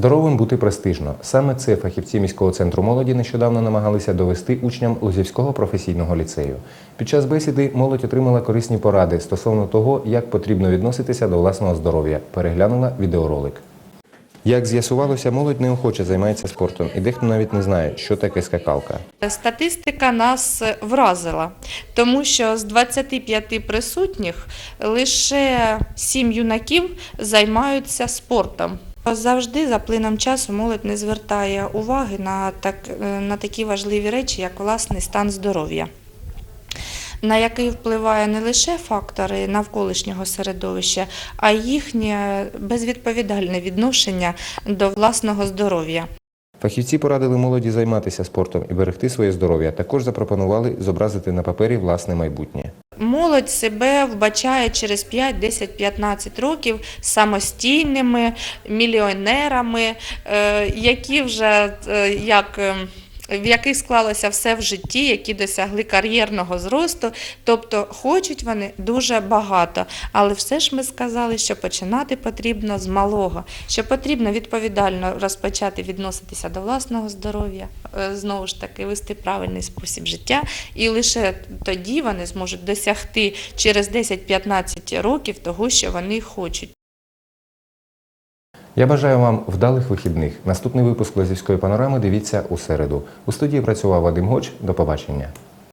Здоровим бути престижно. Саме це фахівці міського центру молоді нещодавно намагалися довести учням Лозівського професійного ліцею. Під час бесіди молодь отримала корисні поради стосовно того, як потрібно відноситися до власного здоров'я. Переглянула відеоролик. Як з'ясувалося, молодь неохоче займається спортом, і дехто навіть не знає, що таке скакалка. Статистика нас вразила, тому що з 25 присутніх лише 7 юнаків займаються спортом. Завжди за плином часу молодь не звертає уваги на, так, на такі важливі речі, як власний стан здоров'я. На який впливає не лише фактори навколишнього середовища, а їхнє безвідповідальне відношення до власного здоров'я. Фахівці порадили молоді займатися спортом і берегти своє здоров'я. Також запропонували зобразити на папері власне майбутнє. Молодь себе вбачає через 5, 10, 15 років самостійними мільйонерами, е, які вже е, як. В яких склалося все в житті, які досягли кар'єрного зросту, тобто хочуть вони дуже багато. Але все ж ми сказали, що починати потрібно з малого, що потрібно відповідально розпочати відноситися до власного здоров'я, е, знову ж таки вести правильний спосіб життя, і лише тоді вони зможуть досягти через 10-15 років того, що вони хочуть. Я бажаю вам вдалих вихідних. Наступний випуск Лозівської панорами дивіться у середу. У студії працював Вадим Гоч. До побачення.